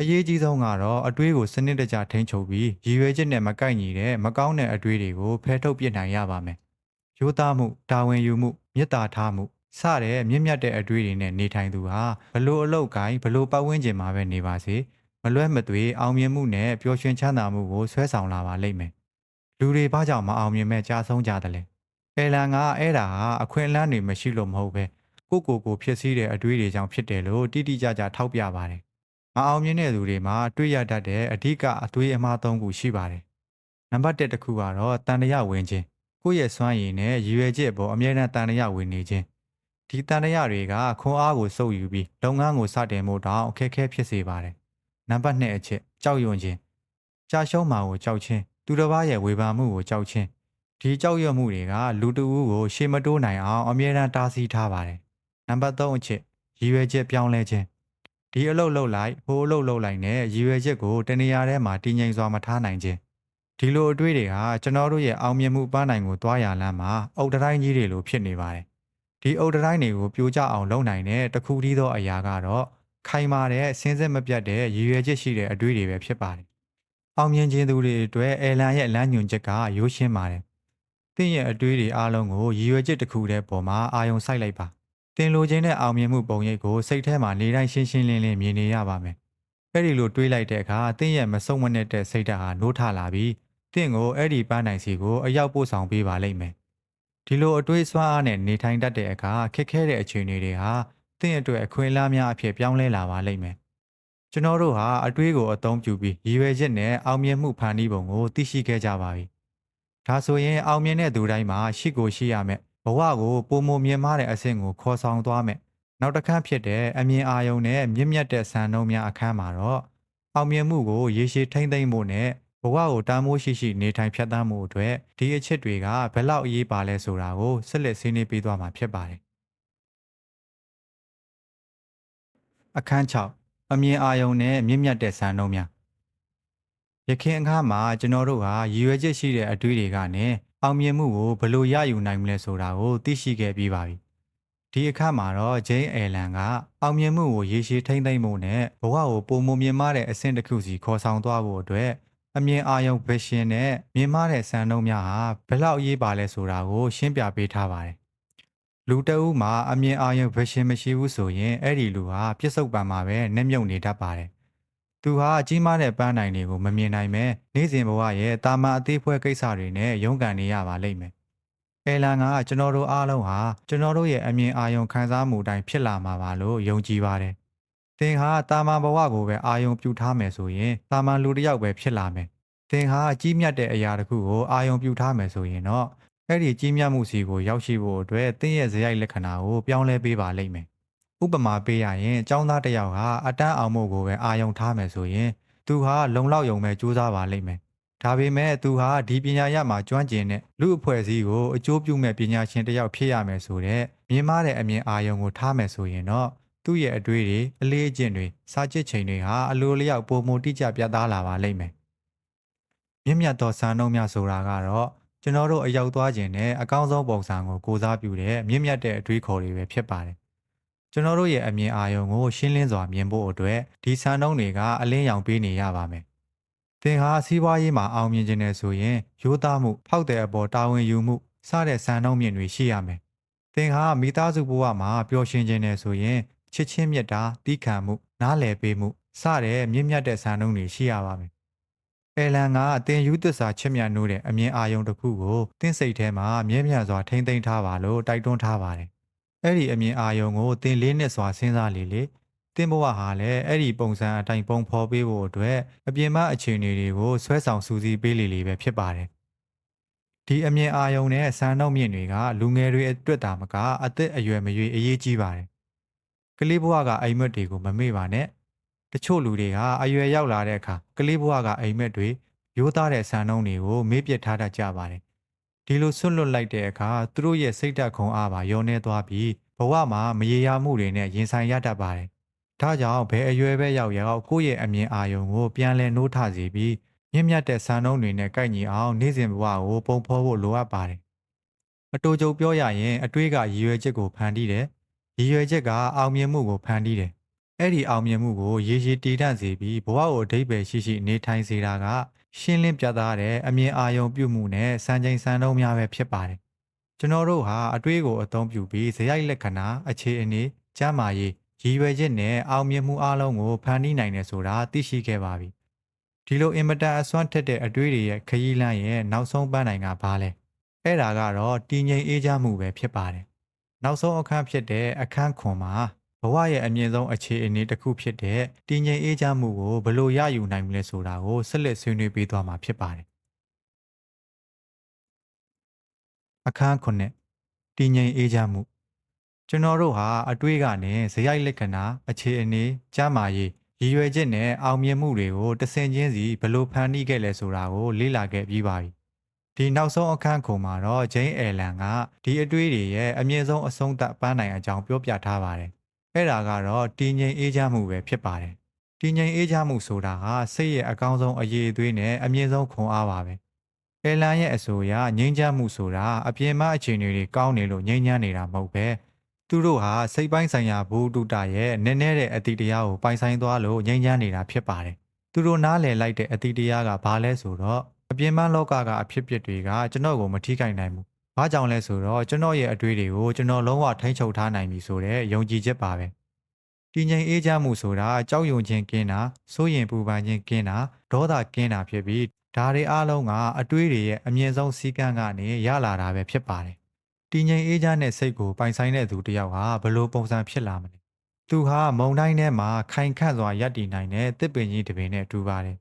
အရေးကြီးဆုံးကတော့အတွေးကိုစနစ်တကျထိန်းချုပ်ပြီးရည်ရွယ်ချက်နဲ့မကိုက်ညီတဲ့မကောင်းတဲ့အတွေးတွေကိုဖယ်ထုတ်ပစ်နိုင်ရပါမယ်။ရိုးသားမှုတာဝန်ယူမှု မေတ္တာထားမှုစတဲ့မြင့်မြတ်တဲ့အတွေးတွေနဲ့နေထိုင်သူဟာဘလို့အလောက်ကိုင်းဘလို့ပတ်ဝန်းကျင်မှာပဲနေပါစေမလွဲမသွေအောင်မြင်မှုနဲ့ပျော်ရွှင်ချမ်းသာမှုကိုဆွဲဆောင်လာပါလိမ့်မယ်။လူတွေဘာကြောင့်မအောင်မြင်မဲ့ကြားဆုံးကြတယ်လဲ။အဲလန်ကအဲ့ဒါဟာအခွင့်အလမ်းတွေမရှိလို့မဟုတ်ပဲကိုယ့်ကိုယ်ကိုဖြစ်စည်းတဲ့အတွေးတွေကြောင့်ဖြစ်တယ်လို့တိတိကျကျထောက်ပြပါတယ်။မအောင်မြင်တဲ့သူတွေမှာတွေ့ရတတ်တဲ့အဓိကအသွေးအမှား၃ခုရှိပါတယ်။နံပါတ်၁တစ်ခုကတော့တန်တရာဝင်ခြင်း ကိုယ့်ရဲ့စွမ်းရည်နဲ့ရည်ရွယ်ချက်အပေါ်အမြဲတမ်းတန်တရာဝင်နေခြင်းဒီတန်တရာတွေကခွန်အားကိုစုပ်ယူပြီးလုပ်ငန်းကိုစတင်ဖို့တောင်အခက်အခဲဖြစ်စေပါတယ်။နံပါတ်2အချက်ကြောက်ရွံ့ခြင်းကြာရှုံးမှာကိုကြောက်ခြင်းသူတစ်ပါးရဲ့ဝေဖန်မှုကိုကြောက်ခြင်းဒီကြောက်ရွံ့မှုတွေကလူတဦးကိုရှေ့မတိုးနိုင်အောင်အမြဲတမ်းတားဆီးထားပါတယ်။နံပါတ်3အချက်ရည်ရွယ်ချက်ပြောင်းလဲခြင်းဒီအလုတ်လုတ်လိုက်ဟိုအလုတ်လုတ်လိုက်နဲ့ရည်ရွယ်ချက်ကိုတနေရာထဲမှာတည်ငြိမ်စွာမထားနိုင်ခြင်း ဒီလိုအတွေ့တွေဟာကျွန်တော်တို့ရဲ့အောင်မြင်မှုပန်းနိုင်ကိုတွားရလမ်းမှာအုတ်တတိုင်းကြီးတွေလိုဖြစ်နေပါတယ်ဒီအုတ်တတိုင်းတွေကိုပြိုကျအောင်လုပ်နိုင်တဲ့တစ်ခုတည်းသောအရာကတော့ခိုင်မာတဲ့စင်းစစ်မပြတ်တဲ့ရည်ရွယ်ချက်ရှိတဲ့အတွေ့တွေပဲဖြစ်ပါတယ်အောင်မြင်ခြင်းသူတွေအတွက်အဲလန်ရဲ့လမ်းညွှန်ချက်ကရိုးရှင်းပါတယ်သင်ရဲ့အတွေ့တွေအားလုံးကိုရည်ရွယ်ချက်တစ်ခုတည်းပေါ်မှာအာရုံစိုက်လိုက်ပါတင်လိုခြင်းနဲ့အောင်မြင်မှုပုံရိပ်ကိုစိတ်ထဲမှာနေတိုင်းရှင်းရှင်းလင်းလင်းမြင်နေရပါမယ်။အဲ့ဒီလိုတွေးလိုက်တဲ့အခါတင့်ရဲ့မစုံမနဲ့တဲ့စိတ်ဓာတ်ဟာနိုးထလာပြီး တင့်ကိုအဲ့ဒီပန်းနိုင်စီကိုအရောက်ပို့ဆောင်ပေးပါလိမ့်မယ်။ဒီလိုအတွေးစွမ်းအားနဲ့နေထိုင်တတ်တဲ့အခါခက်ခဲတဲ့အခြေအနေတွေဟာတင့်အတွက်အခွင့်အလမ်းများအဖြစ်ပြောင်းလဲလာပါလိမ့်မယ်။ကျွန်တော်တို့ဟာအတွေးကိုအသုံးပြုပြီးရည်ရွယ်ချက်နဲ့အောင်မြင်မှုဖန်တီးပုံကိုသိရှိခဲ့ကြပါပြီ။ဒါဆိုရင်အောင်မြင်တဲ့သူတိုင်းမှာရှိကိုရှိရမယ်။ဘဝကိုပုံမမြင်မာတဲ့အဆင့်ကိုခေါ်ဆောင်သွားမယ်။နောက်တစ်ခါဖြစ်တဲ့အမြင်အာရုံနဲ့မြင့်မြတ်တဲ့စံနှုန်းများအခန်းမှာတော့အောင်မြင်မှုကိုရေရှည်ထိမ့်သိမ့်ဖို့နဲ့ ဘဝကိုတားမိုးရှိရှိနေထိုင်ဖြတ်သန်းမှုအတွက်ဒီအချက်တွေကဘယ်လောက်အရေးပါလဲဆိုတာကိုဆက်လက်ဆွေးနွေးပေးသွားမှာဖြစ်ပါတယ်။အခန်း6အမြင်အာရုံနဲ့မြင့်မြတ်တဲ့စံနှုန်းများရခင်အခါမှာကျွန်တော်တို့ဟာရည်ရွယ်ချက်ရှိတဲ့အတွေးတွေကနေအောင်မြင်မှုကိုဘယ်လိုရယူနိုင်မလဲဆိုတာကိုသိရှိခဲ့ပြီးပါပြီ။ဒီအခါမှာတော့ဂျိမ်းအဲလန်ကအောင်မြင်မှုကိုရေရှည်ထိမ့်သိမ့်ဖို့နဲ့ဘဝကိုပုံမမြင်မာတဲ့အဆင့်တစ်ခုစီခေါ်ဆောင်သွားဖို့အတွက် အမြင်အာရုံဗရှင်နဲ့မြင်မာတဲ့စံနှုန်းများဟာဘယ်လောက်အရေးပါလဲဆိုတာကို ရှင်းပြပေးထားပါတယ်။လူတအုပ်မှာအမြင်အာရုံဗရှင်မရှိဘူးဆိုရင်အဲ့ဒီလူဟာပြစ္ဆုတ်ပံမှာပဲနှက်မြုပ်နေတတ်ပါတယ်။သူဟာကြီးမားတဲ့ပန်းနိုင်တွေကိုမမြင်နိုင်ပဲနေ့စဉ်ဘဝရဲ့တာမန်အသေးဖွဲကိစ္စတွေနဲ့ရုန်းကန်နေရပါလိမ့်မယ်။အဲလန်ကကျွန်တော်တို့အားလုံးဟာကျွန်တော်တို့ရဲ့အမြင်အာရုံခံစားမှုတိုင်းဖြစ်လာမှာပါလို့ယုံကြည်ပါတယ်။ သင်ဟာတာမန်ဘဝကိုပဲအာရုံပြုထားမယ်ဆိုရင်တာမန်လူတစ်ယောက်ပဲဖြစ်လာမယ်။သင်ဟာကြီးမြတ်တဲ့အရာတစ်ခုကိုအာရုံပြုထားမယ်ဆိုရင်တော့အဲ့ဒီကြီးမြတ်မှုစီကိုရောက်ရှိဖို့အတွက်သင်ရဲ့ဇယိုက်လက္ခဏာကိုပြောင်းလဲပေးပါလိမ့်မယ်။ဥပမာပေးရရင်အကြောင်းသားတစ်ယောက်ဟာအတန်းအောင်မှုကိုပဲအာရုံထားမယ်ဆိုရင်သူဟာလုံလောက်ယုံမဲ့စူးစမ်းပါလိမ့်မယ်။ဒါပေမဲ့သူဟာဒီပညာရမှာကျွမ်းကျင်တဲ့လူအဖွဲ့အစည်းကိုအကျိုးပြုမဲ့ပညာရှင်တစ်ယောက်ဖြစ်ရမယ်ဆိုတဲ့မြင်မာတဲ့အမြင်အာရုံကိုထားမယ်ဆိုရင်တော့ သူ့ရဲ့အတွေ့တွေအလေးအကျင့်တွေစာချစ်ချိန်တွေဟာအလိုလျောက်ပုံမတိကျပြတ်သားလာပါလိမ့်မယ်။မြင့်မြတ်သောစံနှုန်းများဆိုတာကတော့ကျွန်တော်တို့အရောက်သွားခြင်းနဲ့အကောင်းဆုံးပုံစံကိုကိုးစားပြုတဲ့မြင့်မြတ်တဲ့အတွေးခေါ်တွေပဲဖြစ်ပါတယ်။ကျွန်တော်တို့ရဲ့အမြင်အာရုံကိုရှင်းလင်းစွာမြင်ဖို့အတွက်ဒီစံနှုန်းတွေကအလင်းရောင်ပေးနေရပါမယ်။သင်ဟာစီးပွားရေးမှာအောင်မြင်ခြင်းနဲ့ဆိုရင်ရိုးသားမှုဖောက်တဲ့အပေါ်တာဝန်ယူမှုစတဲ့စံနှုန်းမြင့်တွေရှိရမယ်။သင်ဟာမိသားစုဘဝမှာပျော်ရွှင်ခြင်းနဲ့ဆိုရင် ချစ်ချင်းမြတ်တာတီးခံမှု နားလည်ပေးမှုစတဲ့မြင့်မြတ်တဲ့စံနှုန်းတွေရှိရပါမယ်။အဲလန်ကအတင်ယူသစ္စာချစ်မြတ်နိုးတဲ့အမြင်အာရုံတစ်ခုကိုတင့်စိတ်ထဲမှာမြဲမြံစွာထိမ့်သိမ်းထားပါလို့တိုက်တွန်းထားပါတယ်။အဲ့ဒီအမြင်အာရုံကိုတင်လေးနှစ်စွာစဉ်းစားလေလေတင်ဘဝဟာလည်းအဲ့ဒီပုံစံအတိုင်းပုံဖော်ပေးဖို့အတွက်အပြင်မအခြေအနေတွေကိုဆွဲဆောင်စူးစီးပေးလေလေပဲဖြစ်ပါတယ်။ဒီအမြင်အာရုံနဲ့စံနှုတ်မြင့်တွေကလူငယ်တွေအတွက်တာမကအသက်အရွယ်မရွေးအရေးကြီးပါတယ်။ ကလေးဘဝကအိမ်မက်တွေကိုမမေ့ပါနဲ့။တချို့လူတွေဟာအရွယ်ရောက်လာတဲ့အခါကလေးဘဝကအိမ်မက်တွေရိုးသားတဲ့စံနှုန်းတွေကိုမေ့ပစ်ထားတတ်ကြပါတယ်ဒီလိုဆွတ်လွတ်လိုက်တဲ့အခါသူတို့ရဲ့စိတ်ဓာတ်ခုံအားပါယောနေသွားပြီးဘဝမှာမရေရာမှုတွေနဲ့ရင်ဆိုင်ရတတ်ပါတယ်ဒါကြောင့်ဘယ်အရွယ်ပဲရောက်ရောက်ကိုယ့်ရဲ့အမြင်အာရုံကိုပြန်လည်နှိုးထစေပြီးမြင့်မြတ်တဲ့စံနှုန်းတွေနဲ့ကိုက်ညီအောင်နေ့စဉ်ဘဝကိုပုံဖော်ဖို့လိုအပ်ပါတယ်အတူတူပြောရရင်အတွေးကရည်ရွယ်ချက်ကိုဖန်တီးတယ် ရည်ရွယ်ချက်ကအောင်မြင်မှုကိုဖန်တီးတယ်အဲ့ဒီအောင်မြင်မှုကိုရေရှည်တည်တံ့စေပြီးဘဝကိုအဓိပ္ပာယ်ရှိရှိနေထိုင်စေတာကရှင်းလင်းပြသတဲ့အမြင်အာရုံပြုမှုနဲ့စံချိန်စံနှုန်းများပဲဖြစ်ပါတယ်ကျွန်တော်တို့ဟာအတွေးကိုအသုံးပြုပြီးဇယိုက်လက္ခဏာအခြေအနေကျမ်းမာရေးရည်ရွယ်ချက်နဲ့အောင်မြင်မှုအလုံးကိုဖန်တီးနိုင်တယ်ဆိုတာသိရှိခဲ့ပါပြီဒီလိုအင်မတန်အစွမ်းထက်တဲ့အတွေးတွေရဲ့ခရီးလမ်းရဲ့နောက်ဆုံးပန်းနိုင်ကဘာလဲအဲ့ဒါကတော့တည်ငြိမ်အေးချမ်းမှုပဲဖြစ်ပါတယ် နောက်ဆုံးအခန်းဖြစ်တဲ့အခန်းခွန်မှာဘဝရဲ့အမြင့်ဆုံးအခြေအနေတစ်ခုဖြစ်တဲ့တည်ငြိမ်အေးချမ်းမှုကိုဘယ်လိုရယူနိုင်မလဲဆိုတာကိုဆက်လက်ဆွေးနွေးပေးသွားမှာဖြစ်ပါတယ်အခန်းခွန်နဲ့တည်ငြိမ်အေးချမ်းမှုကျွန်တော်တို့ဟာအတွေးကနေဇယိုက်လက္ခဏာအခြေအနေကျမ်းမာရေးရည်ရွယ်ချက်နဲ့အောင်မြင်မှုတွေကိုတဆင်ချင်းစီဘယ်လိုဖန်တီးခဲ့လဲဆိုတာကိုလေ့လာခဲ့ပြီးပါပြီ ဒီနောက်ဆုံးအခန်းခုံမှာတော့ဂျိမ်းအဲလန်ကဒီအတွေးတွေရဲ့အမြင့်ဆုံးအဆုံးသတ်ပန်းနိုင်အကြောင်းပြောပြထားပါတယ်အဲ့ဒါကတော့တည်ငြိမ်အေးချမ်းမှုပဲဖြစ်ပါတယ်တည်ငြိမ်အေးချမ်းမှုဆိုတာဟာစိတ်ရဲ့အကောင်းဆုံးအရေးအသွေးနဲ့အမြင့်ဆုံးခွန်အားပါပဲအဲလန်ရဲ့အဆိုအရငြိမ်းချမ်းမှုဆိုတာအပြင်မအခြေအနေတွေကောင်းနေလို့ငြိမ်းချမ်းနေတာမဟုတ်ပဲသူတို့ဟာစိတ်ပိုင်းဆိုင်ရာဘူတုတရဲ့နည်းနည်းတဲ့အတိတရားကိုပိုင်ဆိုင်သွားလို့ငြိမ်းချမ်းနေတာဖြစ်ပါတယ်သူတို့နားလည်လိုက်တဲ့အတိတရားကဘာလဲဆိုတော့ အပြင်ပန်းလောကကအဖြစ်အပျက်တွေကကျွန်တော်ကိုမထိခိုက်နိုင်ဘူး။ဘာကြောင့်လဲဆိုတော့ကျွန်တော်ရဲ့အတွေ့အတွေကိုကျွန်တော်လုံးဝထိန်းချုပ်ထားနိုင်ပြီဆိုတဲ့ယုံကြည်ချက်ပါပဲ။တည်ငြိမ်အေးချမ်းမှုဆိုတာကြောက်ရွံ့ခြင်းကင်းတာ၊စိုးရင်ပူပန်ခြင်းကင်းတာ၊ဒေါသကင်းတာဖြစ်ပြီးဒါတွေအားလုံးကအတွေ့အတွေရဲ့အမြင့်ဆုံးစီးကမ်းကနေရလာတာပဲဖြစ်ပါတယ်။တည်ငြိမ်အေးချမ်းတဲ့စိတ်ကိုပိုင်ဆိုင်တဲ့သူတစ်ယောက်ဟာဘယ်လိုပုံစံဖြစ်လာမလဲ။သူဟာမုံတိုင်းထဲမှာခိုင်ခန့်စွာရပ်တည်နိုင်တဲ့တစ်ပင်ကြီးတစ်ပင်နဲ့တူပါတယ်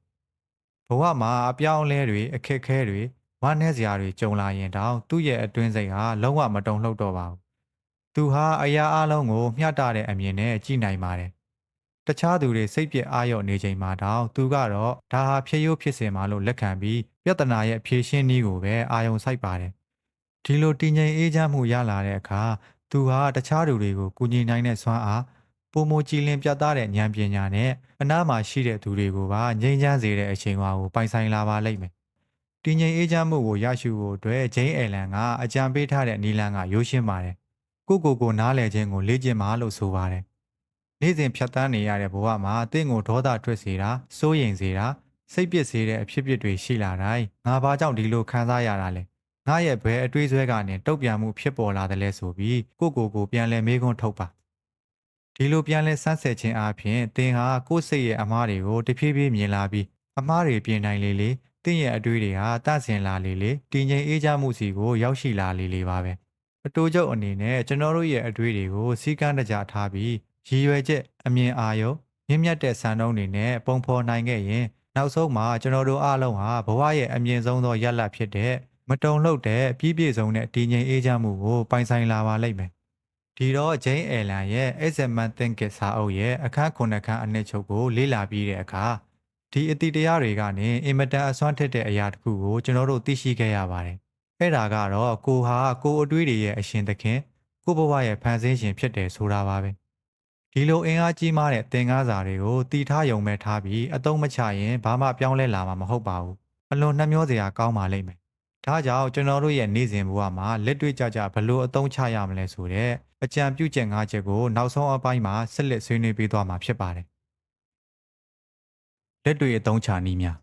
ဘဝမှာအပြောင်းအလဲတွေအခက်အခဲတွေဝမ်းနည်းစရာတွေကြုံလာရင်တောင်သူ့ရဲ့အတွင်းစိတ်ဟာလုံးဝမတုံ့လှုပ်တော့ပါဘူး။သူဟာအရာအလုံးကိုမျှတတဲ့အမြင်နဲ့ကြည့်နိုင်ပါတယ်။တခြားသူတွေစိတ်ပြစ်အာရုံနေချိန်မှာတောင်သူကတော့ဒါဟာဖြစ်ရိုးဖြစ်စဉ်မှလို့လက်ခံပြီးပြဿနာရဲ့ဖြေရှင်းနည်းကိုပဲအာရုံစိုက်ပါတယ်။ဒီလိုတည်ငြိမ်အေးချမ်းမှုရလာတဲ့အခါသူဟာတခြားသူတွေကိုကူညီနိုင်တဲ့စွမ်းအား ပုံမကြည်လင်ပြတ်သားတဲ့ဉာဏ်ပညာနဲ့အနားမှာရှိတဲ့သူတွေကိုပါငြိမ်းချမ်းစေတဲ့အချိန်အဝါကိုပိုင်ဆိုင်လာပါလိမ့်မယ်။တည်ငြိမ်အေးချမ်းမှုကိုရရှိဖို့အတွက်ဂျိမ်းအဲလန်ကအကြံပေးထားတဲ့နီလန်ကရိုးရှင်းပါတယ်။ကိုကိုကိုနားလည်ခြင်းကိုလေ့ကျင့်ပါလို့ဆိုပါတယ်။နေ့စဉ်ဖြတ်တန်းနေရတဲ့ဘဝမှာအသင်ကိုဒေါသထွက်စေတာ၊စိုးရိမ်စေတာ၊စိတ်ပစ်စေတဲ့အဖြစ်အပျက်တွေရှိလာတိုင်းငါဘာကြောင့်ဒီလိုခံစားရတာလဲ။ငါရဲ့ဘယ်အတွေးဆွဲကနေတုတ်ပြန်မှုဖြစ်ပေါ်လာတယ်လဲဆိုပြီးကိုကိုကိုပြန်လဲမေးခွန်းထုတ်ပါ ဒီလိုပြန်လဲဆန်းဆက်ခြင်းအပြင်သင်ဟာကိုယ့်စိတ်ရဲ့အမားတွေကိုတဖြည်းဖြည်းမြင်လာပြီးအမားတွေပြင်နိုင်လေလေသင်ရဲ့အတွေးတွေဟာတဆင်လာလေလေတည်ငြိမ်အေးချမ်းမှုစီကိုရောက်ရှိလာလေလေပါပဲအတူချုပ်အနေနဲ့ကျွန်တော်တို့ရဲ့အတွေးတွေကိုစီကန်းတကြထားပြီးရည်ရွယ်ချက်အမြင်အာရုံမြင့်မြတ်တဲ့စံနှုန်းတွေနဲ့ပုံဖော်နိုင်ခဲ့ရင်နောက်ဆုံးမှာကျွန်တော်တို့အားလုံးဟာဘဝရဲ့အမြင့်ဆုံးသောရလဒ်ဖြစ်တဲ့မတုံ့လှုပ်တဲ့ပြည့်ပြည့်စုံတဲ့တည်ငြိမ်အေးချမ်းမှုကိုပိုင်ဆိုင်လာပါလိမ့်မယ် ဒီတော့ဂျိမ်းအဲလန်ရဲ့ Examen Thinking စာအုပ်ရဲ့အခန်း9ခန်းအနှစ်ချုပ်ကိုလေ့လာပြီးတဲ့အခါဒီအတိတရားတွေကနေအင်မတန်အစွမ်းထက်တဲ့အရာတစ်ခုကိုကျွန်တော်တို့သိရှိခဲ့ရပါတယ်။အဲ့ဒါကတော့ကိုဟာကိုအတွေးတွေရဲ့အရှင်သခင်ကိုဘဝရဲ့ဖန်ဆင်းရှင်ဖြစ်တယ်ဆိုတာပါပဲ။ဒီလိုအင်အားကြီးမားတဲ့သင်္ကားစာတွေကိုတီထားယုံမဲ့ထားပြီးအတုံးမချရင်ဘာမှပြောင်းလဲလာမှာမဟုတ်ပါဘူး။အလွန်နှမျောစရာကောင်းပါလိမ့်မယ်။ဒါကြောင့်ကျွန်တော်တို့ရဲ့နေ့စဉ်ဘဝမှာလက်တွေ့ကြကြဘလို့အသုံးချရမလဲဆိုတဲ့ အကြံပြုချက်၅ချက်ကိုနောက်ဆုံးအပိုင်းမှာဆက်လက်ဆွေးနွေးပေးသွားမှာဖြစ်ပါတယ်။လက်တွေ့အသုံးချနည်းများ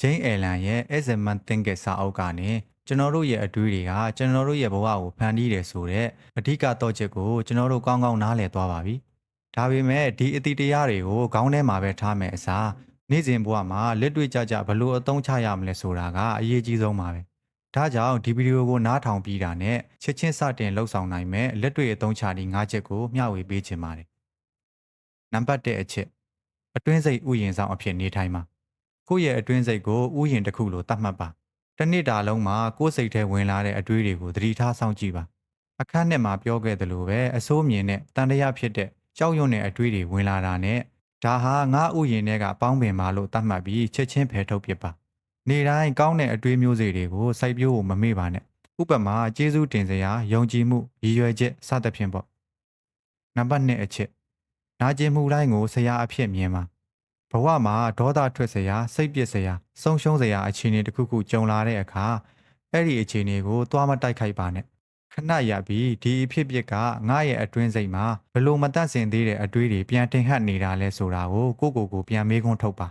ဂျိမ်းအဲလန်ရဲ့ As a Man Think စာအုပ်ကနေကျွန်တော်တို့ရဲ့အတွေးတွေကကျွန်တော်တို့ရဲ့ဘဝကိုဖန်တီးတယ်ဆိုတဲ့အဓိကတော့ချက်ကိုကျွန်တော်တို့ကောင်းကောင်းနားလည်သွားပါပြီ။ဒါပေမဲ့ဒီအတိတရားတွေကိုခေါင်းထဲမှာပဲထားမယ်အစားနေ့စဉ်ဘဝမှာလက်တွေ့ကြကြဘလို့အသုံးချရမလဲဆိုတာကအရေးကြီးဆုံးပါပဲ။ ဒါကြောင့်ဒီဗီဒီယိုကိုနားထောင်ပြီးတာနဲ့ချက်ချင်းစတင်လှုပ်ဆောင်နိုင်မဲ့လက်တွေ့အသုံးချနည်း၅ချက်ကိုမျှဝေပေးခြင်းပါတယ်။နံပါတ်၁အချက်အတွင်းစိတ်ဥယျာဉ်ဆောင်အဖြစ်နေထိုင်ပါကိုယ့်ရဲ့အတွင်းစိတ်ကိုဥယျာဉ်တစ်ခုလိုသတ်မှတ်ပါ။တစ်နှစ်တာလုံးမှာကိုယ့်စိတ်ထဲဝင်လာတဲ့အတွေးတွေကိုသတိထားစောင့်ကြည့်ပါ။အခန်းနဲ့မှာပြောခဲ့သလိုပဲအစိုးမြင်တဲ့တန်တရားဖြစ်တဲ့ကြောက်ရွံ့တဲ့အတွေးတွေဝင်လာတာနဲ့ဒါဟာငါဥယျာဉ်ထဲကပေါင်းပင်ပါလို့သတ်မှတ်ပြီးချက်ချင်းဖယ်ထုတ်ပစ်ပါ။ နေတိုင်းကောင်းတဲ့အတွေးမျိုးစေ့တွေကိုစိုက်ပျိုးဖို့မမေ့ပါနဲ့ဥပမာကျေးဇူးတင်စရာယုံကြည်မှုရည်ရွယ်ချက်စသဖြင့်ပေါ့နံပါတ်2အချက်နာကျင်မှုတိုင်းကိုဆရာအဖြစ်မြင်ပါဘဝမှာဒေါသထွက်စရာစိတ်ပစ်စရာဆုံးရှုံးစရာအခြေအနေတစ်ခုခုကြုံလာတဲ့အခါအဲ့ဒီအခြေအနေကိုသွားမတိုက်ခိုက်ပါနဲ့ခဏရပြီးဒီအဖြစ်ပြက်ကငါရဲ့အတွင်းစိတ်မှာဘလို့မတတ်ဆင်သေးတဲ့အတွေးတွေပြန်တင်ဟပ်နေတာလဲဆိုတာကိုကိုကိုကိုပြန်မေးခွန်းထုတ်ပါ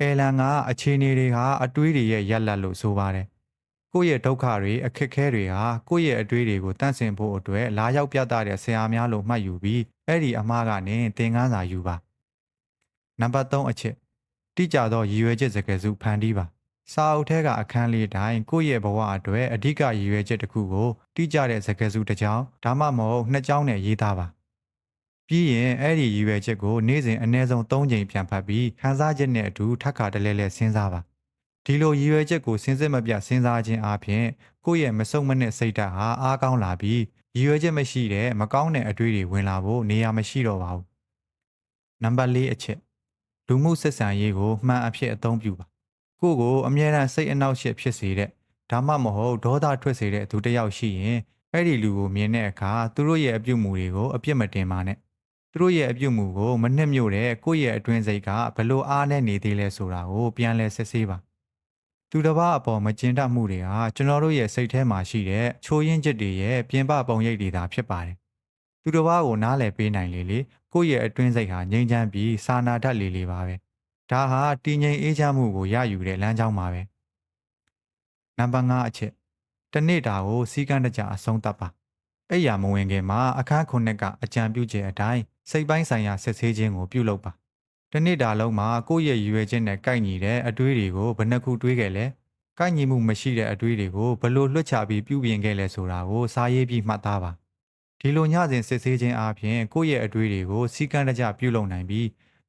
အဲလန်ကအခြေအနေတွေဟာအတွေးတွေရဲ့ရက်လက်လို့ဆိုပါတယ်။ကိုယ့်ရဲ့ဒုက္ခတွေအခက်အခဲတွေဟာကိုယ့်ရဲ့အတွေးတွေကိုတန့်စင်ဖို့အတွက်လာရောက်ပြသတဲ့ဆရာများလို့မှတ်ယူပြီးအဲ့ဒီအမှားကနေသင်ခန်းစာယူပါ။နံပါတ်3အချက်တိကျသောရည်ရွယ်ချက်စကားစုဖန်တီးပါ။စာအုပ်ထဲကအခန်းလေးတိုင်းကိုယ့်ရဲ့ဘဝအတွက်အဓိကရည်ရွယ်ချက်တစ်ခုကိုတိကျတဲ့စကားစုတစ်ကြောင်းဒါမှမဟုတ်နှစ်ကြောင်းနဲ့ရေးသားပါ။ ပြီးရင်အဲ့ဒီရည်ရွယ်ချက်ကိုနေ့စဉ်အနည်းဆုံး3ချိန်ပြန်ဖတ်ပြီးခန်းစားချက်နဲ့အတူထပ်ခါတလဲလဲစဉ်းစားပါဒီလိုရည်ရွယ်ချက်ကိုစဉ်စစ်မပြတ်စဉ်းစားခြင်းအပြင်ကိုယ့်ရဲ့မစုံမနစ်စိတ်ဓာတ်ဟာအားကောင်းလာပြီးရည်ရွယ်ချက်မရှိတဲ့မကောင်းတဲ့အတွေ့အကြုံဝင်လာဖို့နေရာမရှိတော့ပါဘူးနံပါတ်၄အချက်လူမှုဆက်ဆံရေးကိုမှန်အဖြစ်အသုံးပြုပါကိုယ့်ကိုအမြဲတမ်းစိတ်အနှောက်အယှက်ဖြစ်စေတဲ့ဒါမှမဟုတ်ဒေါသထွက်စေတဲ့သူတစ်ယောက်ရှိရင်အဲ့ဒီလူကိုမြင်တဲ့အခါသူတို့ရဲ့အပြုအမူတွေကိုအပြစ်မတင်ပါနဲ့ သူတို့ရဲ့အပြုတ်မှုကိုမနှက်မြို့တဲ့ကိုယ့်ရဲ့အတွင်းစိတ်ကဘလို့အားနဲ့နေသေးလဲဆိုတာကိုပြန်လဲစစ်ဆေးပါသူတစ်ပါးအပေါ်မကျင်တတ်မှုတွေဟာကျွန်တော်တို့ရဲ့စိတ်ထဲမှာရှိတဲ့ချိုးရင်းချက်တွေရဲ့ပြင်ပပုံရိပ်တွေသာဖြစ်ပါတယ်သူတစ်ပါးကိုနားလည်ပေးနိုင်လေလေကိုယ့်ရဲ့အတွင်းစိတ်ဟာငြိမ်းချမ်းပြီးစာနာတတ်လေလေပါပဲဒါဟာတည်ငြိမ်အေးချမ်းမှုကိုရယူတဲ့လမ်းကြောင်းပါပဲနံပါတ်5အချက်တစ်နေ့တာကိုစီကံတကြအဆုံးသတ်ပါအဲ့ရမဝင်ခင်မှာအခန်းခုနှစ်ကအကြံပြုချက်အတိုင်း စိတ်ပိုင်းဆိုင်ရာဆက်ဆေးခြင်းကိုပြုလုပ်ပါ။တစ်နေ့တာလုံးမှာကိုယ့်ရဲ့ရည်ရွယ်ချက်နဲ့ကိုက်ညီတဲ့အတွေးတွေကိုဘယ်နှခုတွေးခဲ့လဲ။ကိုက်ညီမှုမရှိတဲ့အတွေးတွေကိုဘယ်လိုလွှတ်ချပြီးပြုပြင်ခဲ့လဲဆိုတာကိုစာရေးပြီးမှတ်သားပါ။ဒီလိုညစဉ်စစ်ဆေးခြင်းအပြင်ကိုယ့်ရဲ့အတွေးတွေကိုစီကံတကြပြုလုပ်နိုင်ပြီး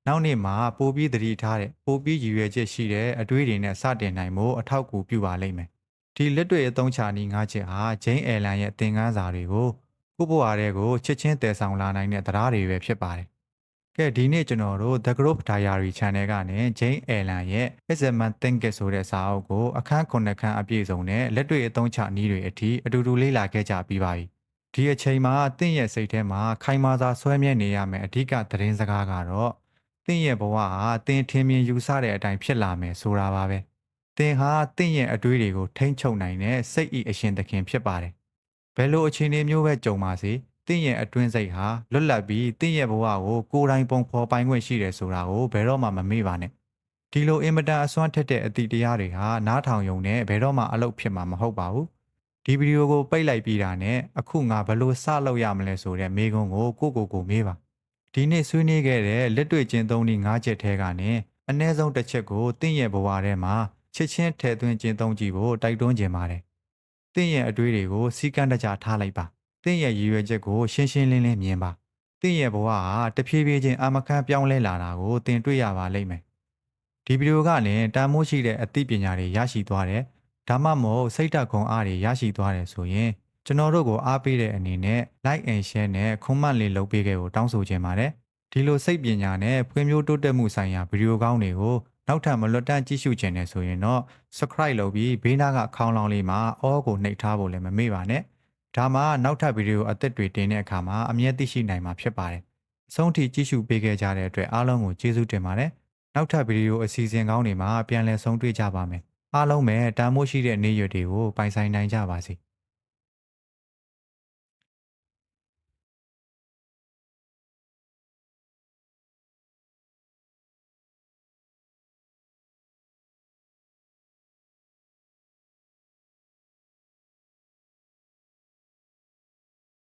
နောက်နေ့မှာပိုပြီးသတိထားတဲ့ပိုပြီးရည်ရွယ်ချက်ရှိတဲ့အတွေးတွေနဲ့စတင်နိုင်မှုအထောက်အကူပြုပါလိမ့်မယ်။ဒီလက်တွေ့အသုံးချနည်းငါးချက်ဟာဂျိန်းအဲလန်ရဲ့သင်ခန်းစာတွေကို ကိုယ့်ဘဝတွေကိုချစ်ချင်းတည်ဆောင်လာနိုင်တဲ့တရားတွေပဲဖြစ်ပါတယ်။ကဲဒီနေ့ကျွန်တော်တို့ The Group Diary Channel ကနေ Jane Allen ရဲ့ As a Man Think It ဆိုတဲ့စာအုပ်ကိုအခန်းခုနှစ်ခန်းအပြည့်စုံနဲ့လက်တွေ့အသုံးချနည်းတွေအထိအတူတူလေ့လာခဲ့ကြပြီးပါပြီ။ဒီအချိန်မှာတင့်ရဲ့စိတ်ထဲမှာခိုင်မာစွာဆွဲမြဲနေရမယ့်အဓိကသတင်းစကားကတော့တင့်ရဲ့ဘဝဟာတင်ထင်မြင်ယူဆတဲ့အတိုင်းဖြစ်လာမယ်ဆိုတာပါပဲ။တင်ဟာတင့်ရဲ့အတွေးတွေကိုထိမ့်ချုပ်နိုင်တဲ့စိတ်ဤအရှင်သခင်ဖြစ်ပါတယ်။ ဘယ်လိုအခြေအနေမျိုးပဲကြုံပါစေတင့်ရဲ့အတွင်းစိတ်ဟာလွတ်လပ်ပြီးတင့်ရဲ့ဘဝကိုကိုယ်တိုင်ပုံဖော်ပိုင်ခွင့်ရှိတယ်ဆိုတာကိုဘယ်တော့မှမမေ့ပါနဲ့ဒီလိုအင်မတန်အစွမ်းထက်တဲ့အသည့်တရားတွေဟာနားထောင်ယုံနဲ့ဘယ်တော့မှအလုပ်ဖြစ်မှာမဟုတ်ပါဘူးဒီဗီဒီယိုကိုပိတ်လိုက်ပြီးတာနဲ့အခုငါဘယ်လိုစလုပ်ရမလဲဆိုတဲ့မေးခွန်းကိုကိုကိုကိုမေးပါဒီနေ့ဆွေးနွေးခဲ့တဲ့လက်တွေ့ကျင့်သုံးနည်း၅ချက်ထဲကနေအနည်းဆုံးတစ်ချက်ကိုတင့်ရဲ့ဘဝထဲမှာချစ်ချင်းထည့်သွင်းကျင့်သုံးကြည့်ဖို့တိုက်တွန်းခြင်းပါတယ် တင့်ရဲ့အတွေးတွေကိုစီကံတကြထားလိုက်ပါတင့်ရဲ့ရည်ရွယ်ချက်ကိုရှင်းရှင်းလင်းလင်းမြင်ပါတင့်ရဲ့ဘဝဟာတဖြည်းဖြည်းချင်းအမခန့်ပြောင်းလဲလာတာကိုသင်တွေ့ရပါလိမ့်မယ်ဒီဗီဒီယိုကလည်းတန်မိုးရှိတဲ့အသိပညာတွေရရှိသွားတယ်ဒါမှမဟုတ်စိတ်ဓာတ်ခွန်အားတွေရရှိသွားတယ်ဆိုရင်ကျွန်တော်တို့ကိုအားပေးတဲ့အနေနဲ့ like and share နဲ့ comment လေးလုပ်ပေးခဲ့ဖို့တောင်းဆိုချင်ပါတယ်ဒီလိုစိတ်ပညာနဲ့ဖွံ့ဖြိုးတိုးတက်မှုဆိုင်ရာဗီဒီယိုကောင်းတွေကို နောက်ထပ်မလွတ်တမ်းကြည့်ရှုခြင်းနဲ့ဆိုရင်တော့ subscribe လုပ်ပြီးဘေးနားကခေါင်းလောင်းလေးမှာ all ကိုနှိပ်ထားဖို့လည်းမမေ့ပါနဲ့ဒါမှနောက်ထပ်ဗီဒီယိုအသစ်တွေတင်တဲ့အခါမှာအမြဲသိရှိနိုင်မှာဖြစ်ပါတယ်အဆုံးထိကြည့်ရှုပေးခဲ့ကြတဲ့အတွက်အားလုံးကိုကျေးဇူးတင်ပါတယ်နောက်ထပ်ဗီဒီယိုအစီအစဉ်ကောင်းတွေမှာပြန်လည်ဆုံတွေ့ကြပါမယ်အားလုံးပဲတာမို့ရှိတဲ့နေ့ရက်တွေကိုပိုင်ဆိုင်နိုင်ကြပါစေ။